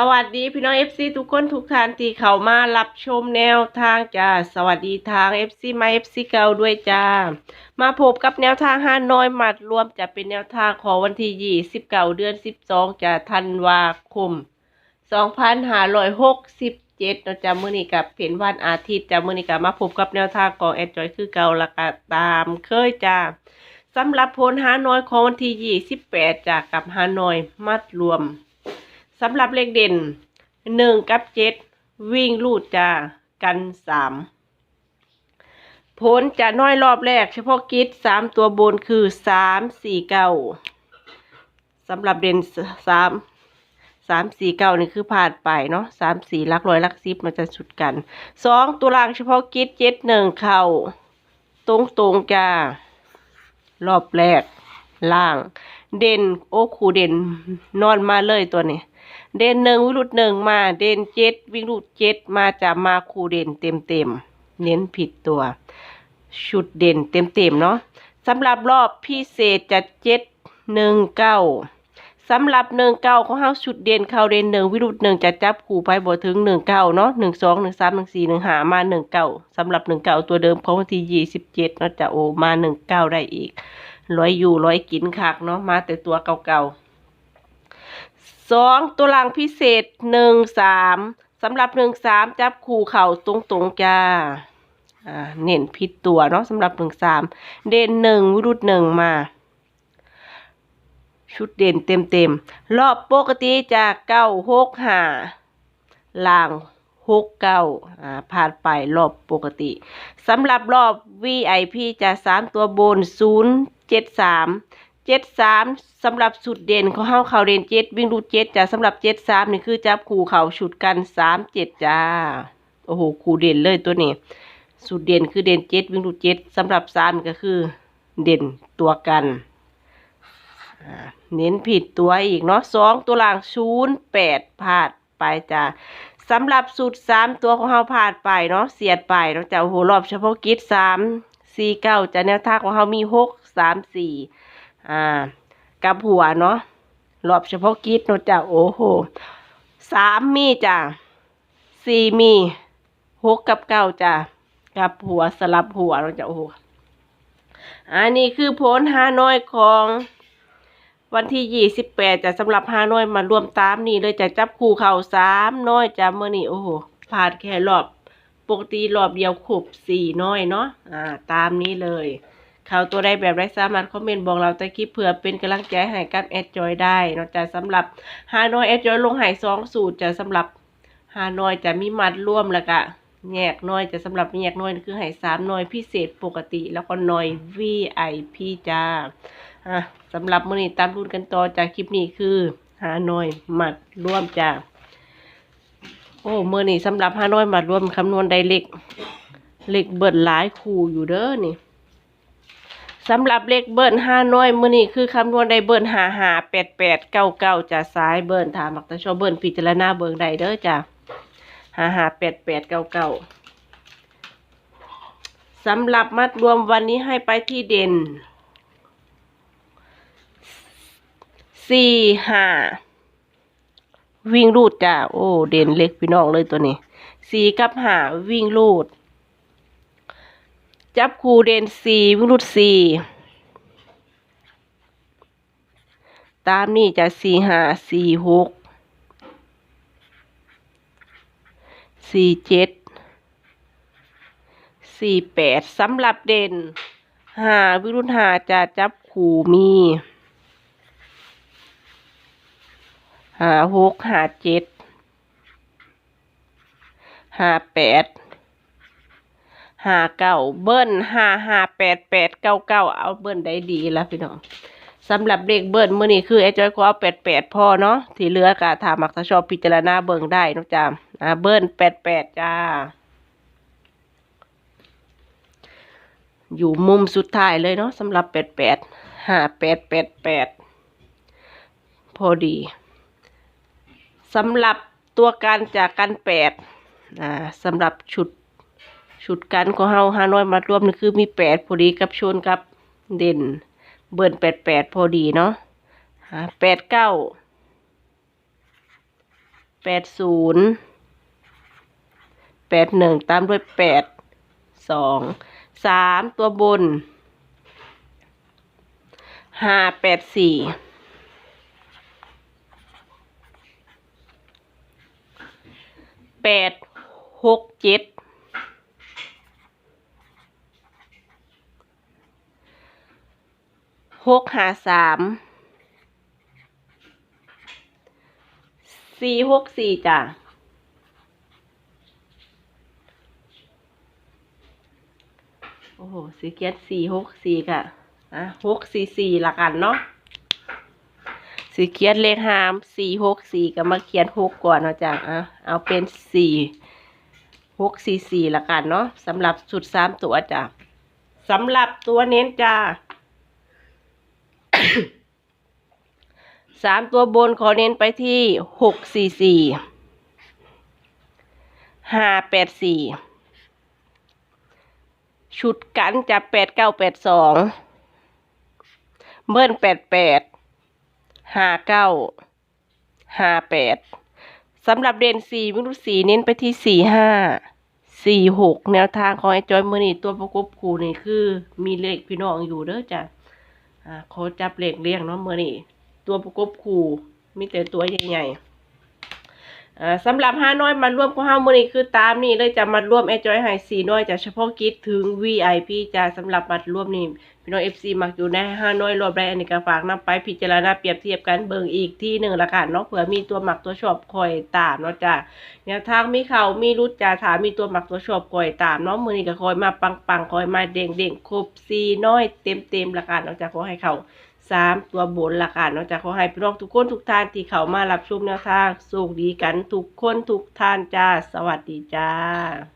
สวัสดีพี่น้อง FC ทุกคนทุกท่านที่เข้ามารับชมแนวทางจ้าสวัสดีทาง FC มา FC เก่าด้วยจ้า มาพบกับแนวทางห้าน้อยหมัดรวมจะเป็นแนวทางของวันที่29เดือน12จะธันวาคม2567เนาะจ้ามื้อนี้กับเป็นวันอาทิตย์จ้ามื้อนี้กับมาพบกับแนวทางของแอดจอยคือเก่าละก็ตามเคยจ้าสำหรับผลหาน้อยของวันที่28จ้ากับหาน้อยมัดรวม สำหรับเลขเด่นหนึ่งกับเจ็ดวิ่งลูดจากันสามผลจะน้อยรอบแรก เฉพาะกิจสามตัวบนคือสามสี่เก้าสำหรับเด่นสามสามสี่เก้านี่คือผ่านไปเนาะสามสี่ลักร้อยลักซิบมันจะสุดกันสองตัวล่างเฉพาะกิจเจ็ดหนึ่งเข่าตรงตรงจ้ารอบแรกล่าง เด่นโอ้คูเด่นนอนมาเลยตัวนี้ เด่นหนึ่งวิรุดหนึ่งมาเด่นเจ็ดวิรุดเจ็ดมาจากมาคูเด่นเต็มเต็มเน้นผิดตัว ชุดเด่นเต็มเต็มเนาะสำหรับรอบพิเศษจะเจ็ดหนึ่งเก้าสำหรับหนึ่งเก้าของเฮาชุดเด่นเข้าเด่นหนึ่งวิรุดหนึ่งจะจับคู่ไปบ่ถึงหนึ่งเก้าเนาะหนึ่งสองหนึ่งสามหนึ่งสี่หนึ่งหามาหนึ่งเก้าสำหรับหนึ่งเก้าตัวเดิมของวันที่ยี่สิบเจ็ดเนาะจะโอมาหนึ่งเก้าได้อีกร้อยอยู่ร้อยกินคักเนาะมาแต่ตัวเก่าๆ สองตัวล่างพิเศษหนึ่งสามสำหรับหนึ่งสามจับคู่เข่าตรงๆจ้าเน้นผิดตัวเนาะสำหรับหนึ่งสามเด่นหนึ่งวิรุดหนึ่งมา ชุดเด่นเต็มๆรอบปกติจะเก้าหกห้าล่างหกเก้าอ่าผ่านไปรอบปกติสำหรับรอบ VIP จะสามตัวบน0 7 3 7 3สาม จ็ดสามสำหรับสุดเด่นเของเฮาเขาเด่นเจ็ดวิ่งรูดเจ็ดจ้ะสำหรับเจ็ดสามนี่คือจับคู่เขาฉุดกันสามเจ็ดจ้าโอ้โหคู่เด่นเลยตัวนี้สุดเด่นคือเด่นเจ็ดวิ่งรูดเจ็ดสำหรับสามก็คือเด่นตัวกันเน้นผิดตัวอีกเนาะสองตัวหล่างศูนย์แปดพลาดไปจ้าสำหรับสูตรสามตัวของเราผ่านไปเนาะเสียดไปเนาจะโอ้โหรอบเฉพาะกิจสามสี่เก้าจะแนวทางของเรามีหกสามสี่ อ่า กับหัวเนาะรอบเฉพาะกิจเนาะจะโอ้โหสามมีจ้ะสี่มีหกกับเก้าจ้ะกับหัวสลับหัวเนาะจะโอ้โหอันนี้คือผลหาน้อยของวันที่ยี่สิบแปดจะสำหรับห้าน้อยมารวมตามนี่เลยจะจับคู่เข่าสามน้อยจะเมื่อนี่โอ้โหผ่านแค่รอบปกติรอบเดียวขบสี่น้อยเนาะอ่า ตามนี้เลย ขาตัวใดแบบไรสามารถคอมเมนต์บอกเราใต้คลิปเพื่อเป็นกำลังใจให้กับแอดจอยได้เนาะจะสำหรับฮานอยแอดจอยลงหายสองสูตรจะสำหรับฮานอยจะมีมัดร่วมแล้วก็แยกน้อยจะสำหรับแยกน้อยคือหายสามน้อยพิเศษปกติ แล้วก็น้อย VIP จ้าอะสำหรับมื้อนี้ตามรุ่นกันต่อจากคลิปนี้คือหานอยมัดร่วมจ้าโอ้มื้อนี้สำหรับหานอยมัดร่วมคำนวณได้เลขเลขเบิดหลายคู่อยู่เด้อนี่ สำหรับเลขเบิดห้าน้อยมือนี้คือคำนวณได้เบิดหาหาแปดแปดเก้าเก้าจะซ้ายเบิดถามมักตะชอเบิดพิจารณาเบิงได้เด้อจ้าหาหาแปดแปดเก้าเก้าสำหรับมัดรวมวันนี้ให้ไปที่เด่นสี่ห้าวิ่งรูดจ้าโอ้ เด่นเล็กพี่น้องเลยตัวนี้สี่กับห้าวิ่งรูด จับคูเด่นสี่วิ่งรูดสี่ตามนี่จะสี่ห้าสี่หกสี่เจ็ดสี่แปดสำหรับเด่นหาวิรูดห้าจะจับคู่มีหาหกหาเจ็ดหาแปด ห้าเก้าเบิ้ลห้าห้าแปดแปดเก้าเก้าเอาเบิ้ลได้ดีแล้วพี่น้องสำหรับเลขเบิ้ลมื่อนี้คือไอ้จอยก็เอาแปดแปดพ่อเนาะที่เหลือกะถามักถ้าชอบพิจารณาเบิ่งได้นะจ้าอ่าเบิ้ลแปดแปดจ้า อยู่มุมสุดท้ายเลยเนาะสำหรับแปดแปดห้าแปดแปดแปดพอดีสำหรับตัวการจากกันแปดอ่าสำหรับชุด ชุดกันของเฮาฮาน้อยมารวมนี่คือมีแปดพอดีกับชนกับเด่น เบิร์นแปดแปดพอดีเนาะแปดเก้าแปดศูนย์แปดหนึ่งตามด้วยแปดสองสามตัวบนห้าแปดสี่แปดหกเจ็ด หกหาสามสี่หกสี่จ้ะโอ้โหสีเกียรสี่หกสี่ค่ะอะหกสี่สี่ละกันเนาะสีเกียรเลขหามสี่หกสี่ก็มาเขียนหกก่อนเนาะจ้ะอะเอาเป็นสี่หกสี่สี่ละกันเนาะสำหรับสุดสามตัวจ้ะสำหรับตัวเน้นจ้า สามตัวบนขอเน้นไปที่หกสี่สี่ห้าแปดสี่ชุดกันจะแปดเก้าแปดสองเบิ้ลแปดแปดห้าเก้าห้าแปดสำหรับเด่นสี่มิรุสีเน้นไปที่สี่ห้าสี่หกแนวทางของไอ้จอยมือนี่ตัวประกบคู่นี่คือ มีเลขพี่น้องอยู่เด้อจ้ะ อ่าขอจับเลขเรียงเนาะเมื่อนี่ตัวประกบคู่มีแต่ตัวใหญ่ๆ อ่าสำหรับห้าน้อยมาร่วมกับห้ามือนี้คือตามนี่เลยจะมาร่วมแอจอยไฮซีน้อยจะเฉพาะกิจถึง VIP จะสำหรับบัตรร่วมนี่พี่น้อง FC มักอยู่ในห้าน้อยรวมได้อันนี้ก็ฝากนำไปพิจารณาเปรียบเทียบกันเบิ่งอีกที่หนึ่งละกันเนาะเผื่อมีตัวหมักตัวชอบคอยตามเนาะจ้ะแนวทางมีเขามีรุดจ่าถามมีตัวหมักตัวชอบคอยตามเนาะมือนี้ก็คอยมาปังปังๆคอยมาเด้งเด้งครบซีน้อยเต็มเต็มๆละกันเนาะจ้ะขอให้เขา สามตัวบนละกันนอกจากขอให้พี่น้องทุกคนทุกท่านที่เขามารับชมแนวทางสุขดีกันทุกคนทุกท่านจ้า สวัสดีจ้า